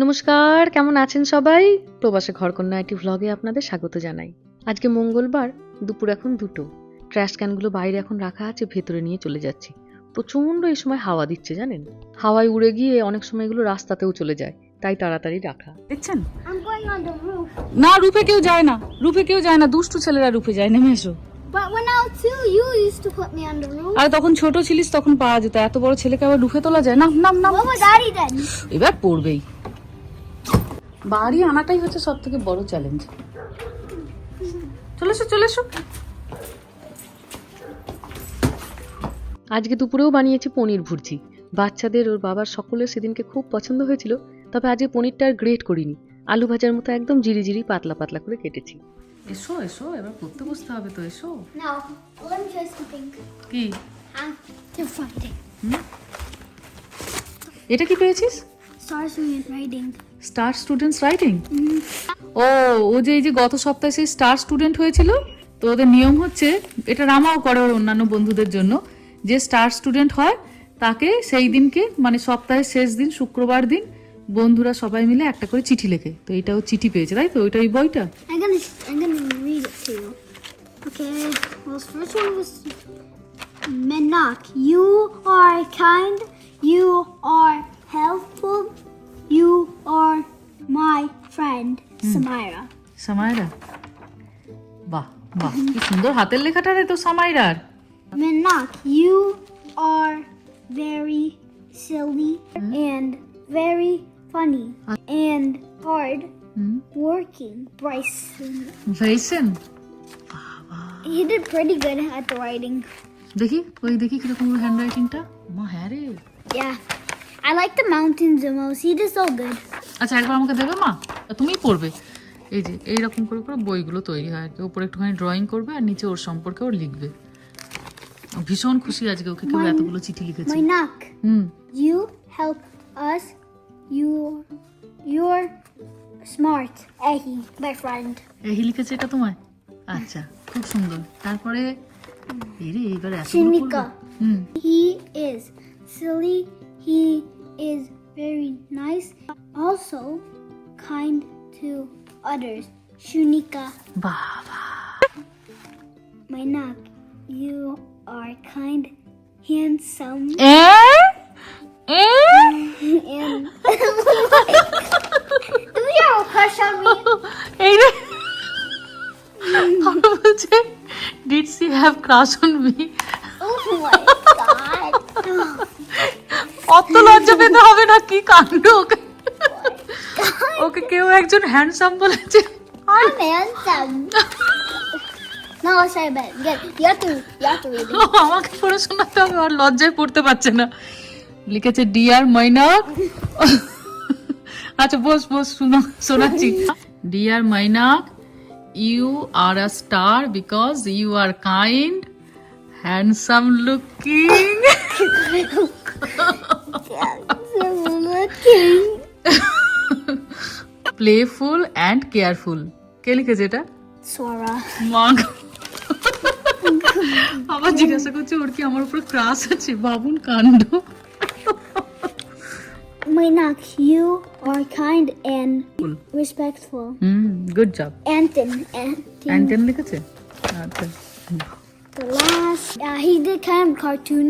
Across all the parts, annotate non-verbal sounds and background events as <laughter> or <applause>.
নমস্কার কেমন আছেন সবাই? প্রবাসে ঘরকন্যা একটি ভ্লগে আপনাদের স্বাগত জানাই। আজকে মঙ্গলবার দুপুর এখন দুটো। ট্র্যাশ ক্যানগুলো বাইরে এখন রাখা আছে ভেতরে নিয়ে চলে যাচ্ছি। প্রচণ্ড এই সময় হাওয়া দিচ্ছে জানেন? হাওয়ায় উড়ে গিয়ে অনেক সময় এগুলো রাস্তাতেও চলে যায় তাই তাড়াতাড়ি রাখা। দেখছেন. না রূপে কেউ যায় না রূপে কেউ যায় না দুষ্টু ছেলেরা রূপে যায় নেমে এসো. আর তখন ছোট ছিলিস তখন পাওয়া যেত এত বড় ছেলেকে আবার রুফে তোলা যায়। না নাম then? এবার পড়বেই। বাড়ি আনাটাই হচ্ছে সব থেকে বড় চ্যালেঞ্জ চলে এসো চলে এসো। আজকে দুপুরেও বানিয়েছি পনির ভুর্জি। বাচ্চাদের ওর বাবার সকলের সেদিনকে খুব পছন্দ হয়েছিল তবে আজকে পনিরটা আর গ্রেট করিনি। আলু ভাজার মতো একদম জিরি জিরি পাতলা পাতলা করে কেটেছি। এসো এসো এবার পড়তে বসতে হবে তো এসো. কি? এটা কি পেয়েছিস? Stars and writing. Star students writing ও ও যে এই যে গত সপ্তাহে সেই স্টার স্টুডেন্ট হয়েছিল তো ওদের নিয়ম হচ্ছে এটা রামাও করে ওর অন্যান্য বন্ধুদের জন্য যে স্টার স্টুডেন্ট হয় তাকে সেই দিনকে মানে সপ্তাহের শেষ দিন শুক্রবার দিন বন্ধুরা সবাই মিলে একটা করে চিঠি লেখে তো এটাও চিঠি পেয়েছে তাই তো ওইটা ওই বইটা Menak. You are kind. You are helpful. You are my friend, Samira. Samaira বাহ বাহ কি সুন্দর হাতের লেখাটা রে তো সামাইরার Menak, you are very silly and very funny and hard hmm working. Bryson. ভেরিসেন He did pretty good at the writing. দেখি ওই দেখি কিরকম ওর হ্যান্ড রাইটিংটা মা হ্যাঁ রে Yeah. I like the mountains the most. He did so good. আচ্ছা একবার আমাকে দেবে মা তুমিই পড়বে এই যে এইরকম করে করে বইগুলো তৈরি হয় আর কি ওপরে একটুখানি ড্রয়িং করবে আর নিচে ওর সম্পর্কে ওর লিখবে ভীষণ খুশি আজকে ওকে কেউ এতগুলো চিঠি লিখেছে Menak, hmm you help us. You, you're smart. Ehi, my friend. এই লিখেছে এটা তোমায় আচ্ছা খুব সুন্দর তারপরে এই রে এইবার এত. Hmm He is silly. He is very nice. Also, kind to others. Shunika. বাবা Mainak, you are kind, handsome, A A <laughs> and. Do you have a crush on me? এই রে আমার বলছে did she have crush on me অত লজ্জা পেতে হবে না কি কাণ্ড ওকে? ওকে কেউ একজন হ্যান্ডসাম বলেছে। আর I'm handsome. no. Get, আমাকে পড়ে শোনাতে হবে আর লজ্জায় পড়তে পারছে না। লিখেছে ডিয়ার মৈনাক আচ্ছা বস বস শুনো শোনাচ্ছি। Dear Mainak you are a star because you are kind handsome looking playful and careful কে লিখেছে এটা Sora. মাগ আবার জিজ্ঞাসা করছে ওর কি আমার উপর ক্রাশ আছে বাবুন কাণ্ড Mainak, you are kind and respectful. Hmm good job Anton, Anton. Anton লিখেছে আচ্ছা The last, yeah, he did kind of cartoon.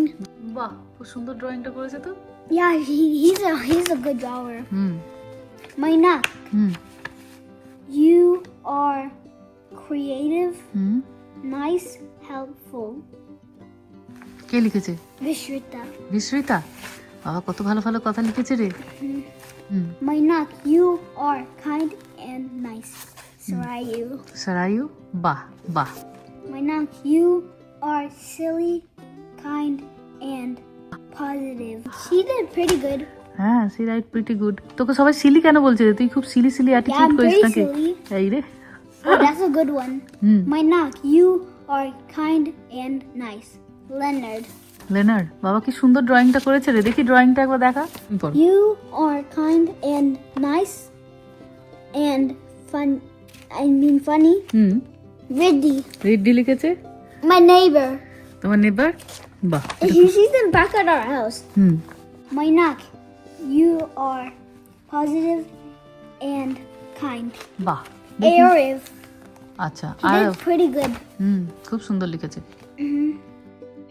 বাহ খুব সুন্দর ড্রয়িংটা করেছে তো Yeah, he, he's a he's a good drawer. Hmm Mainak, hmm you are creative, hmm nice, helpful. কে লিখেছে Vishrita. Bismita বাবা কত ভালো ভালো কথা লিখেছে রে হুম Mainak, you are kind and nice. Sarayu. সারায়ু বাহ বাহ Mainak, you are silly, kind, and positive. She did pretty good. হ্যাঁ সি রাইট প্রিটি গুড তোকে সবাই সিলি কেন বলছে তুই খুব সিলি সিলি অ্যাটিটিউড করিস রে। Good one Mainak you are kind and nice Leonard বাবা কি সুন্দর ড্রয়িংটা করেছে রে? দেখি ড্রয়িংটা একবার দেখা। You are kind and nice and fun I mean funny hmm. রিডি রিডি লিখেছে? মাই নেইবার তোমার নেবার বাহ he is in back of our house hmm. Mainak you are positive and kind. বাহ Arif. আচ্ছা He R did pretty good. হুম খুব সুন্দর লিখেছে।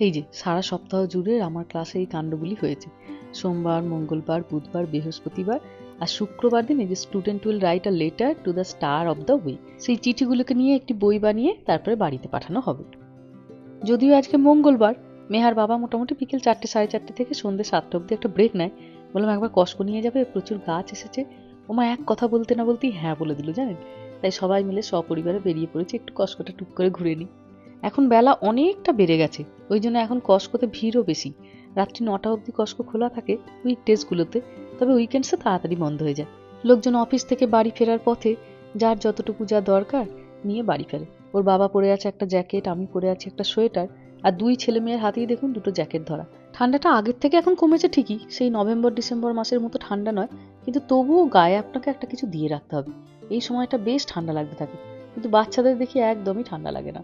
এই যে সারা সপ্তাহ জুড়ে আমার ক্লাসে এই কাণ্ডগুলি হয়েছে। সোমবার মঙ্গলবার বুধবার বৃহস্পতিবার আর শুক্রবার দিন এই যে student will write a letter to the star of the week সেই চিঠিগুলোকে নিয়ে একটি বই বানিয়ে তারপরে বাড়িতে পাঠানো হবে। যদিও আজকে মঙ্গলবার মেহার বাবা মোটামুটি বিকেল চারটে সাড়ে চারটে থেকে সন্ধ্যে সাতটা অবধি একটা ব্রেক নেয়। বললাম, একবার কষ্ট নিয়ে যাবে, প্রচুর গাছ এসেছে। ওমা এক কথা বলতে না বলতেই হ্যাঁ বলে দিল, জানেন? তাই সবাই মিলে সপরিবারে বেরিয়ে পড়েছে, একটু কষ্টটা টুক করে ঘুরে নিই। এখন বেলা অনেকটা বেড়ে গেছে, ওই জন্য এখন কস্কোতে ভিড়ও বেশি। রাত্রি নটা অবধি কস্কো খোলা থাকে উইক ডেজগুলোতে তবে উইকেন্ডসে তাড়াতাড়ি বন্ধ হয়ে যায়। লোকজন অফিস থেকে বাড়ি ফেরার পথে যার যতটুকু যা দরকার নিয়ে বাড়ি ফেরে। ওর বাবা পরে আছে একটা জ্যাকেট আমি পরে আছি একটা সোয়েটার আর দুই ছেলে মেয়ের হাতেই দেখুন দুটো জ্যাকেট ধরা। ঠান্ডাটা আগের থেকে এখন কমেছে ঠিকই, সেই নভেম্বর, ডিসেম্বর মাসের মতো ঠান্ডা নয়, কিন্তু তবুও গায়ে আপনাকে একটা কিছু দিয়ে রাখতে হবে। এই সময়টা বেশ ঠান্ডা লাগতে থাকে, কিন্তু বাচ্চাদের দেখি একদমই ঠান্ডা লাগে না।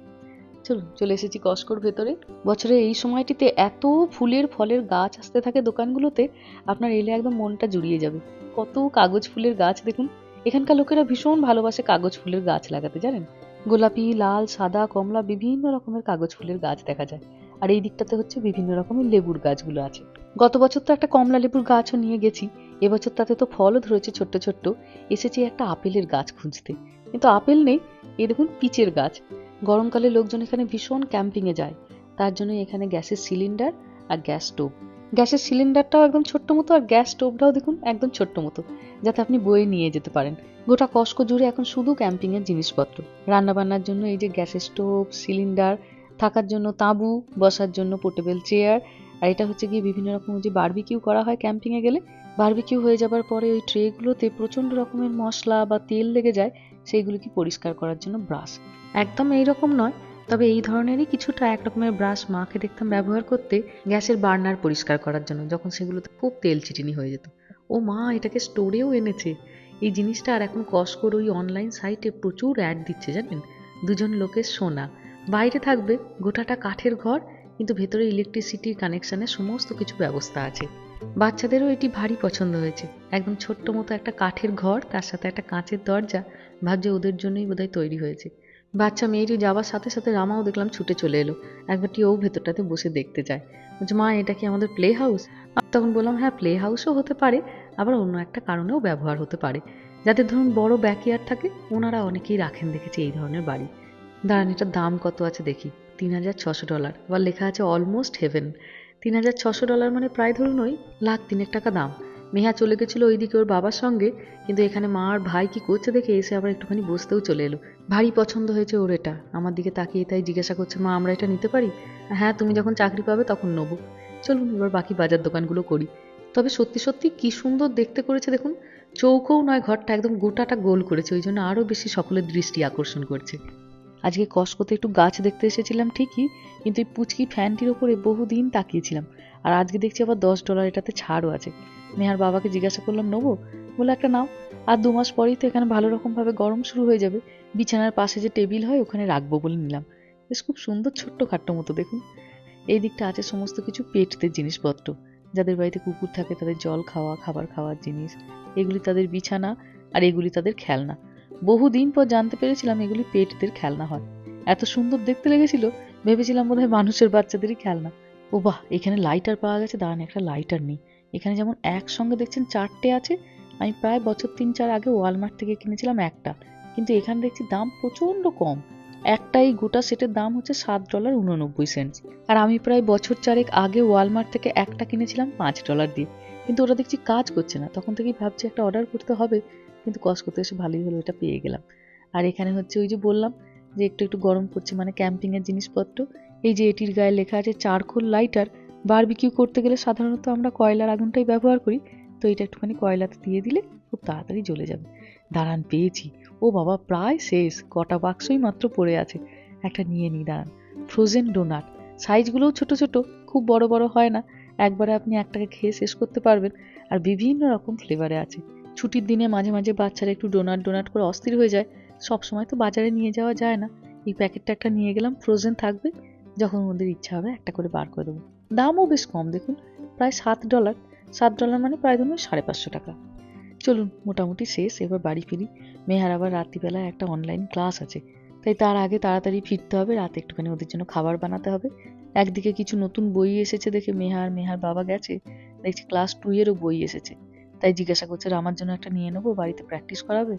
চলুন, চলে এসেছি কস্কোর ভেতরে। বছরের এই সময়টিতে এত ফুলের ফলের গাছ আসতে থাকে দোকানগুলোতে, আপনার এলে একদম মনটা জুড়িয়ে যাবে। কত কাগজ ফুলের গাছ দেখুন। এখানকার লোকেরা ভীষণ ভালোবাসে কাগজ ফুলের গাছ লাগাতে, জানেন? গোলাপি, লাল, সাদা, কমলা, বিভিন্ন রকমের কাগজ ফুলের গাছ দেখা যায়। আর এই দিকটাতে হচ্ছে বিভিন্ন রকমের লেবুর গাছগুলো আছে। গত বছর তো একটা কমলা লেবুর গাছও নিয়ে গেছি। এবছর তাতে তো ফলও ধরেছে ছোট্ট ছোট্ট। এসেছি একটা আপেলের গাছ খুঁজতে। কিন্তু আপেল নেই এই দেখুন পিচের গাছ। গরমকালে লোকজন এখানে ভীষণ ক্যাম্পিংয়ে যায়। তার জন্য এখানে গ্যাসের সিলিন্ডার আর গ্যাস স্টোভ। গ্যাসের সিলিন্ডারটাও একদম ছোট্ট মতো আর গ্যাস স্টোভটাও দেখুন একদম ছোট্ট মতো, যাতে আপনি বয়ে নিয়ে যেতে পারেন। গোটা কস্কো জুড়ে এখন শুধু ক্যাম্পিংয়ের জিনিসপত্র। রান্নাবান্নার জন্য এই যে গ্যাসের স্টোভ, সিলিন্ডার থাকার জন্য তাঁবু, বসার জন্য পোর্টেবল চেয়ার আর এটা হচ্ছে গিয়ে বিভিন্ন রকম যে বার্বিকিউ করা হয় ক্যাম্পিংয়ে গেলে বার্বিকিউ হয়ে যাবার পরে ওই ট্রেগুলোতে প্রচণ্ড রকমের মশলা বা তেল লেগে যায়, সেইগুলোকে পরিষ্কার করার জন্য ব্রাশ একদম এই রকম নয়, তবে এই ধরনেরই কিছুটা এক রকমের ব্রাশ মাকে দেখতাম ব্যবহার করতে গ্যাসের বার্নার পরিষ্কার করার জন্য, যখন সেগুলোতে খুব তেল চিটিনি হয়ে যেত। ও মা, এটাকে স্টোরেও এনেছে। এই জিনিসটা আর এখন কস্কোর ওই অনলাইন সাইটে প্রচুর অ্যাড দিচ্ছে জানেন? দুজন লোকের সোনা। বাইরে থাকবে গোটাটা কাঠের ঘর, কিন্তু ভেতরে ইলেকট্রিসিটির কানেকশনের সমস্ত কিছু ব্যবস্থা আছে। বাচ্চাদেরও এটি ভারী পছন্দ হয়েছে। একদম ছোট্ট মতো একটা কাঠের ঘর, তার সাথে একটা কাঁচের দরজা, ভাবছে ওদের জন্যই বোধহয় তৈরি হয়েছে। বাচ্চা মেয়েটি যাওয়ার সাথে সাথে রামাও দেখলাম ছুটে চলে এলো। একবারটি ও ভেতরটাতে বসে দেখতে চায় বলছে, মা, এটা কি আমাদের প্লে হাউস তখন বললাম হ্যাঁ প্লে হাউসও হতে পারে, আবার অন্য একটা কারণেও ব্যবহার হতে পারে। যাদের ধরুন বড় ব্যাকইয়ার্ড থাকে, ওনারা অনেকেই রাখেন দেখেছি এই ধরনের বাড়ি। দাঁড়ান, এটার দাম কত আছে দেখি। তিন হাজার ছশো ডলার। আবার লেখা আছে অলমোস্ট হেভেন তিন হাজার ছশো ডলার মানে প্রায় ধরুন ওই লাখ তিনেক টাকা দাম। মেহা চলে গেছিল ওইদিকে ওর বাবার সঙ্গে, কিন্তু এখানে মা আর ভাই কি করছে দেখে এসে আবার একটুখানি বসতেও চলে এলো। ভারী পছন্দ হয়েছে ওর এটা। আমার দিকে তাকিয়ে তাই জিজ্ঞাসা করছে, মা, আমরা এটা নিতে পারি? হ্যাঁ তুমি যখন চাকরি পাবে তখন নেব। চলুন, এবার বাকি বাজার দোকানগুলো করি। তবে সত্যি সত্যি কি সুন্দর দেখতে করেছে দেখুন, চৌকোও নয়, ঘরটা একদম গোটাটা গোল করেছে, ওই জন্য আরও বেশি সকলের দৃষ্টি আকর্ষণ করছে। আজকে কসকোতে একটু গাছ দেখতে এসেছিলাম ঠিকই, কিন্তু এই পুচকি ফ্যানটির ওপরে বহুদিন তাকিয়েছিলাম। আর আজকে দেখছি আবার দশ ডলার এটাতে ছাড়ও আছে। নেহার বাবাকে জিজ্ঞাসা করলাম, নেব? বলে, একটা নাও। আর দু মাস পরেই তো এখানে ভালো রকমভাবে গরম শুরু হয়ে যাবে। বিছানার পাশে যে টেবিল হয়, ওখানে রাখব বলে নিলাম। বেশ খুব সুন্দর ছোট্ট খাট্ট মতো, দেখুন। এই দিকটা আছে সমস্ত কিছু পেটদের জিনিসপত্র। যাদের বাড়িতে কুকুর থাকে, তাদের জল খাওয়া, খাবার খাওয়ার জিনিস। এগুলি তাদের বিছানা, আর এগুলি তাদের খেলনা। বহুদিন পর জানতে পেরেছিলাম এগুলি পেটদের খেলনা হয়। এত সুন্দর দেখতে লেগেছিল, ভেবেছিলাম বোধহয় মানুষের বাচ্চাদেরই খেলনা। ও বাহ, এখানে লাইটার পাওয়া গেছে। দাঁড়ান, একটা লাইটার নেই। এখানে যেমন একসঙ্গে দেখছেন চারটে আছে। আমি প্রায় বছর তিন চার আগে ওয়ালমার্ট থেকে কিনেছিলাম একটা। কিন্তু এখানে দেখছি দাম প্রচণ্ড কম। একটাই গোটা সেটের দাম হচ্ছে সাত ডলার উননব্বই সেন্টস আর আমি প্রায় বছর চারেক আগে ওয়ালমার্ট থেকে একটা কিনেছিলাম পাঁচ ডলার দিয়ে। কিন্তু ওরা দেখছি কাজ করছে না। তখন থেকেই ভাবছি একটা অর্ডার করতে হবে। কিন্তু কস করতে এসে ভালোই হলো, এটা পেয়ে গেলাম। আর এখানে হচ্ছে ওই যে বললাম যে একটু একটু গরম পড়ছে মানে ক্যাম্পিংয়ের জিনিসপত্র। এই যে এটির গায়ে লেখা আছে চারকোল লাইটার বারবিকিউ করতে গেলে সাধারণত আমরা কয়লার আগুনটাই ব্যবহার করি। তো এটা একটুখানি কয়লাতে দিয়ে দিলে খুব তাড়াতাড়ি জ্বলে যাবে। দাঁড়ান, পেয়েছি। ও বাবা, প্রায় শেষ। কটা বাক্সই মাত্র পড়ে আছে। একটা নিয়ে নিই দাঁড়ান। ফ্রোজেন ডোনাট সাইজগুলোও ছোট ছোট, খুব বড় বড় হয় না। একবারে আপনি একটাকে খেয়ে শেষ করতে পারবেন। আর বিভিন্ন রকম ফ্লেভারে আছে। ছুটির দিনে মাঝে মাঝে বাচ্চারা একটু ডোনাট ডোনাট করে অস্থির হয়ে যায়। সব সময় তো বাজারে নিয়ে যাওয়া যায় না। এই প্যাকেটটা একটা নিয়ে গেলাম ফ্রোজেন থাকবে। যখন ওদের ইচ্ছা হবে একটা করে বার করে দেবো। দামও বেশ কম, দেখুন, প্রায় সাত ডলার সাত ডলার মানে প্রায় ধরুন সাড়ে পাঁচশো টাকা। চলুন, মোটামুটি শেষ, এবার বাড়ি ফিরি। মেহার আবার রাত্রিবেলায় একটা অনলাইন ক্লাস আছে। তাই তার আগে তাড়াতাড়ি ফিরতে হবে, রাতে একটুখানি ওদের জন্য খাবার বানাতে হবে। একদিকে কিছু নতুন বই এসেছে দেখে মেহার মেহার বাবা গেছে। দেখছি ক্লাস টু এরও বই এসেছে। তাই জিজ্ঞাসা করছে, আমার জন্য একটা নিয়ে নেব, বাড়িতে প্র্যাকটিস করাবে?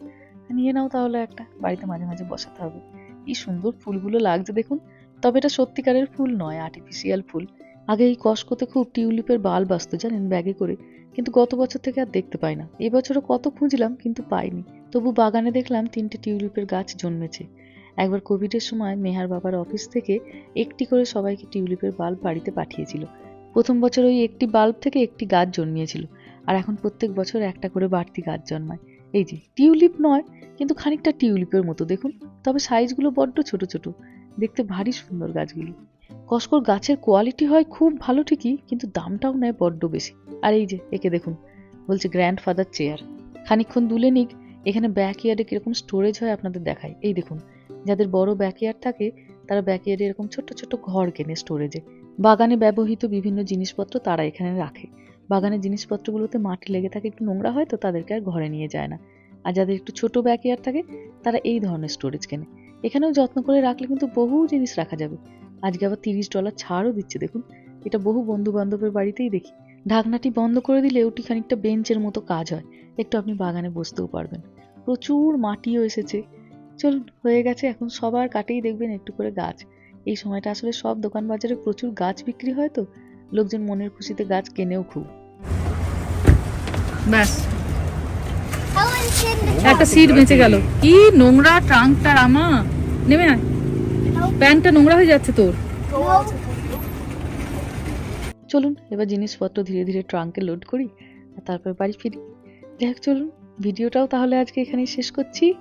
নিয়ে নাও তাহলে একটা, বাড়িতে মাঝে মাঝে বসাতে হবে। কি সুন্দর ফুলগুলো লাগছে দেখুন, তবে এটা সত্যিকারের ফুল নয় আর্টিফিশিয়াল ফুল। আগে এই কসকোতে খুব টিউলিপের বাল্ব আসতো জানেন, ব্যাগে করে, কিন্তু গত বছর থেকে আর দেখতে পাই না। এবছরও কত খুঁজলাম, কিন্তু পাইনি। তবু বাগানে দেখলাম তিনটে টিউলিপের গাছ জন্মেছে। একবার কোভিডের সময় মেহার বাবার অফিস থেকে একটি করে সবাইকে টিউলিপের বাল্ব বাড়িতে পাঠিয়েছিল। প্রথম বছর ওই একটি বাল্ব থেকে একটি গাছ জন্মিয়েছিল। আর এখন প্রত্যেক বছর একটা করে বাড়তি গাছ জন্মায়। এই যে, টিউলিপ নয়, কিন্তু খানিকটা টিউলিপের মতো, দেখুন। তবে সাইজগুলো বড্ড ছোট ছোট। দেখতে ভারী সুন্দর গাছগুলো। কসকর গাছের কোয়ালিটি হয় খুব ভালো ঠিকই, কিন্তু দামটাও নেয় বড্ড বেশি। আর এই যে, একে দেখুন, বলছে গ্র্যান্ড ফাদার চেয়ার খানিকক্ষণ দুলে নিক, এখানে ব্যাক ইয়ার্ডে কীরকম স্টোরেজ হয় আপনাদের দেখায় এই দেখুন, যাদের বড় ব্যাকইয়ার্ড থাকে, তারা ব্যাকইয়ার্ডে এরকম ছোট্ট ছোট্ট ঘর কেনে স্টোরেজে বাগানে ব্যবহৃত বিভিন্ন জিনিসপত্র তারা এখানে রাখে। বাগানের জিনিসপত্রগুলোতে মাটি লেগে থাকে, একটু নোংরা হয় তো তাদেরকে আর ঘরে নিয়ে যায় না। আর যাদের একটু ছোট ব্যাকইয়ার্ড থাকে, তারা এই ধরনের স্টোরেজ কেনে। এখানেও যত্ন করে রাখলে কিন্তু বহু জিনিস রাখা যাবে। আজকে আবার তিরিশ ডলার ছাড়ও দিচ্ছে, দেখুন। এটা বহু বন্ধু বান্ধবের বাড়িতেই দেখি। ঢাকনাটি বন্ধ করে দিলে ওটি খানিকটা বেঞ্চের মতো কাজ হয়। একটু আপনি বাগানে বসতেও পারবেন। প্রচুর মাটিও এসেছে। চলুন, হয়ে গেছে। এখন সবার কাটেই দেখবেন একটু করে গাছ। এই সময়টা আসলে সব দোকান বাজারে প্রচুর গাছ বিক্রি হয় তো। লোকজন মনের খুশিতে গাছ কেনেও খুব। ব্যাস। একটা সিট বেঁচে গেল। কি নোংরা ট্রাঙ্কটা রামা। নেমে আয়। প্যান্টটা নোংরা হয়ে যাচ্ছে তোর। চলুন এবার জিনিসপত্র ধীরে ধীরে ট্রাঙ্কে লোড করি আর তারপর বাড়ি ফিরি। যাই হোক চলুন ভিডিওটাও তাহলে আজকে এখানেই শেষ করছি।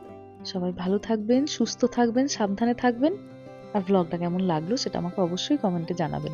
সবাই ভালো থাকবেন সুস্থ থাকবেন সাবধানে থাকবেন আর ব্লগটা কেমন লাগল সেটা আমাকে অবশ্যই কমেন্টে জানাবেন।